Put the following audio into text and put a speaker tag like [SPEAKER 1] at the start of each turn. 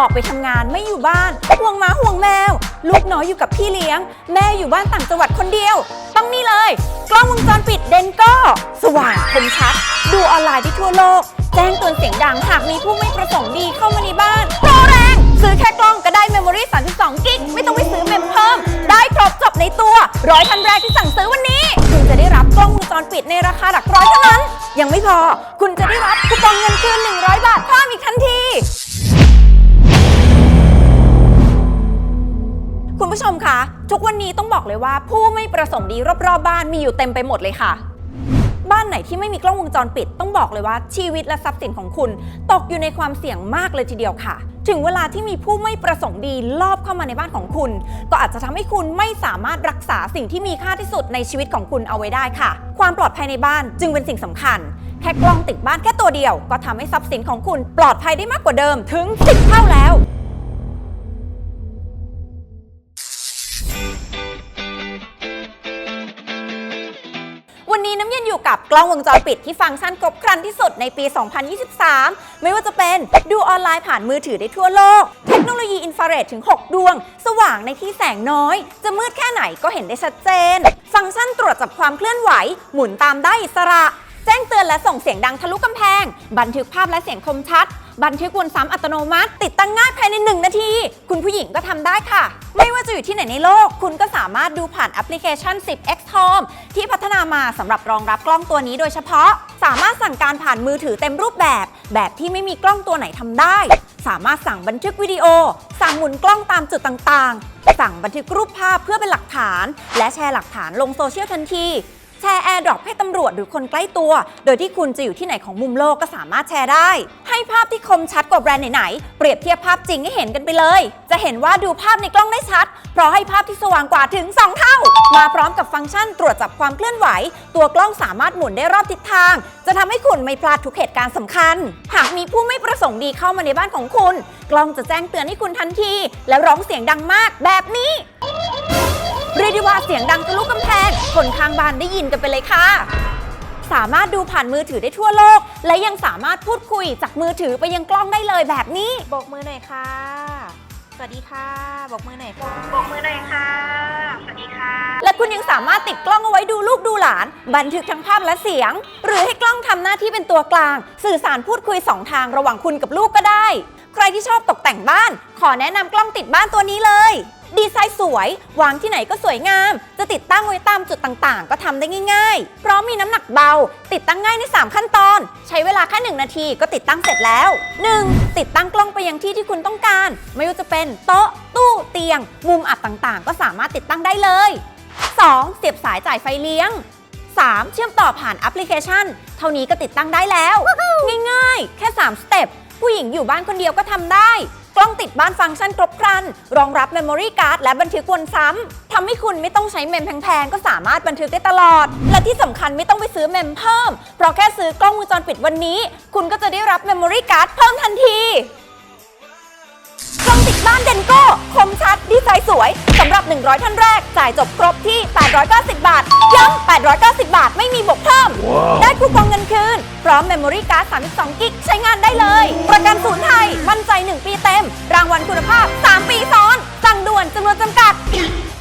[SPEAKER 1] ออกไปทำงานไม่อยู่บ้าน ห่วงหมาห่วงแมว ลูกน้อยอยู่กับพี่เลี้ยง แม่อยู่บ้านต่างจังหวัดคนเดียว ต้องนี่เลย กล้องวงจรปิดเดนก็สว่างคมชัด ดูออนไลน์ได้ทั่วโลก แจ้งเตือนเสียงดังหากมีผู้ไม่ประสงค์ดีเข้ามาในบ้านโปรแรงซื้อแค่กล้องก็ได้เมมโมรี่32กิกไม่ต้องไปซื้อเมมเพิ่ม ได้ครบจบในตัวร้อยทันแรกที่สั่งซื้อวันนี้ คุณจะได้รับกล้องวงจรปิดในราคาหลักร้อยเท่านั้น ยังไม่พอ คุณจะได้รับคูปองเงินคืน100 บาทเพิ่มอีกทันที คุณผู้ชมคะทุกวันนี้ต้องบอกเลยว่า ผู้ไม่ประสงค์ดีรอบๆบ้านมีอยู่เต็มไปหมดเลยค่ะ บ้านไหนที่ไม่มีกล้องวงจรปิด ต้องบอกเลยว่าชีวิตและทรัพย์สินของคุณ ตกอยู่ในความเสี่ยงมากเลยทีเดียวค่ะ ถึงเวลาที่มีผู้ไม่ประสงค์ดีลอบเข้ามาในบ้านของคุณ ก็อาจจะทำให้คุณไม่สามารถรักษาสิ่งที่มีค่าที่สุดในชีวิตของคุณเอาไว้ได้ค่ะ ความปลอดภัยในบ้านจึงเป็นสิ่งสำคัญแค่กล้องติดบ้านแค่ตัวเดียว ก็ทำให้ทรัพย์สินของคุณปลอดภัยได้มากกว่าเดิมถึง10เท่าแล้ว วันนี้น้ำเย็นอยู่กับกล้องวงจรปิดที่ฟังก์ชันครบครันที่สุดในปี 2023 ไม่ว่าจะเป็นดูออนไลน์ผ่านมือถือได้ทั่วโลก เทคโนโลยีอินฟราเรดถึง 6 ดวง สว่างในที่แสงน้อย จะมืดแค่ไหนก็เห็นได้ชัดเจน ฟังก์ชันตรวจจับความเคลื่อนไหว หมุนตามได้อิสระ แจ้งเตือนและส่งเสียงดังทะลุกำแพง บันทึกภาพและเสียงคมชัด บันทึกวนซ้ำอัตโนมัติ ติดตั้งง่ายภายใน 1 นาที คุณผู้หญิงก็ทำได้ค่ะ ไม่ว่าจะอยู่ที่ไหนในโลก คุณก็สามารถดูผ่านแอปพลิเคชัน 10x Home ที่พัฒนามาสำหรับรองรับกล้องตัวนี้โดยเฉพาะ สามารถสั่งการผ่านมือถือเต็มรูปแบบ แบบที่ไม่มีกล้องตัวไหนทำได้ สามารถสั่งบันทึกวิดีโอ สั่งหมุนกล้องตามจุดต่างๆ สั่งบันทึกรูปภาพเพื่อเป็นหลักฐาน และแชร์หลักฐานลงโซเชียลทันที แชร์แอร์ดรอปให้ตำรวจหรือคนใกล้ตัว โดยที่คุณจะอยู่ที่ไหนของมุมโลกก็สามารถแชร์ได้ ให้ภาพที่คมชัดกว่าแบรนด์ไหนๆ เปรียบเทียบภาพจริงให้เห็นกันไปเลย จะเห็นว่าดูภาพในกล้องได้ชัด เพราะให้ภาพที่สว่างกว่าถึง 2 เท่า มาพร้อมกับฟังก์ชันตรวจจับความเคลื่อนไหว ตัวกล้องสามารถหมุนได้รอบทิศทาง จะทำให้คุณไม่พลาดทุกเหตุการณ์สำคัญ หากมีผู้ไม่ประสงค์ดีเข้ามาในบ้านของคุณ กล้องจะแจ้งเตือนให้คุณทันที และร้องเสียงดังมากแบบนี้ เรียกได้ว่าเสียงดังทะลุกำแพงคนข้างบ้านได้ยินกันไปเลยค่ะ สามารถดูผ่านมือถือได้ทั่วโลก และยังสามารถพูดคุยจากมือถือไปยังกล้องได้เลยแบบนี้
[SPEAKER 2] โบกมือหน่อยค่ะ สวัสดีค่ะ โบกมือหน่อยค่ะ
[SPEAKER 3] โบกมือหน่อยค่ะ สวัสดีค่ะ
[SPEAKER 1] และคุณยังสามารถติดกล้องเอาไว้ดูลูกดูหลาน บันทึกทั้งภาพและเสียง หรือให้กล้องทำหน้าที่เป็นตัวกลาง สื่อสารพูดคุยสองทางระหว่างคุณกับลูกก็ได้ ใครที่ชอบตกแต่งบ้าน ขอแนะนำกล้องติดบ้านตัวนี้เลย ดีไซน์สวย วางที่ไหนก็สวยงาม จะติดตั้งไว้ตามจุดต่างๆ ก็ทำได้ง่ายๆ เพราะมีน้ำหนักเบา ติดตั้งง่ายใน 3 ขั้นตอน ใช้เวลาแค่ 1 นาทีก็ติดตั้งเสร็จแล้ว 1. ติดตั้งกล้องไปยังที่ที่คุณต้องการ ไม่ว่าจะเป็นโต๊ะ ตู้เตียง มุมอับต่างๆ ก็สามารถติดตั้งได้เลย 2. เสียบสายจ่ายไฟเลี้ยง 3. เชื่อมต่อผ่านแอปพลิเคชัน เท่านี้ก็ติดตั้งได้แล้ว ง่ายๆ แค่ 3 สเต็ปผู้หญิงอยู่บ้านคนเดียวก็ทำได้ ล้องติดบ้านฟังก์ชันครบครัน รองรับเมมโมรี่การ์ดและบันทึกวนซ้ำทำให้คุณไม่ต้องใช้เมมแพงๆ ก็สามารถบันทึกได้ตลอด และที่สำคัญไม่ต้องไปซื้อเมมเพิ่ม เพราะแค่ซื้อกล้องวงจรปิดวันนี้ คุณก็จะได้รับเมมโมรี่การ์ดเพิ่มทันที ติดบ้านเดนโก้คมชัด ดีไซน์สวยสำหรับ 100 ท่านแรก จ่ายจบครบที่ 890 บาท ย้ำ890 บาทไม่มีบวกเพิ่ม ได้คูปองเงินคืน พร้อมเมมโมรี่การ์ด 32 กิก ใช้งานได้เลย ประกันศูนย์ไทย มั่นใจ 1 ปีเต็ม รางวัลคุณภาพ 3 ปีซ้อน สั่งด่วนจำนวนจำกัด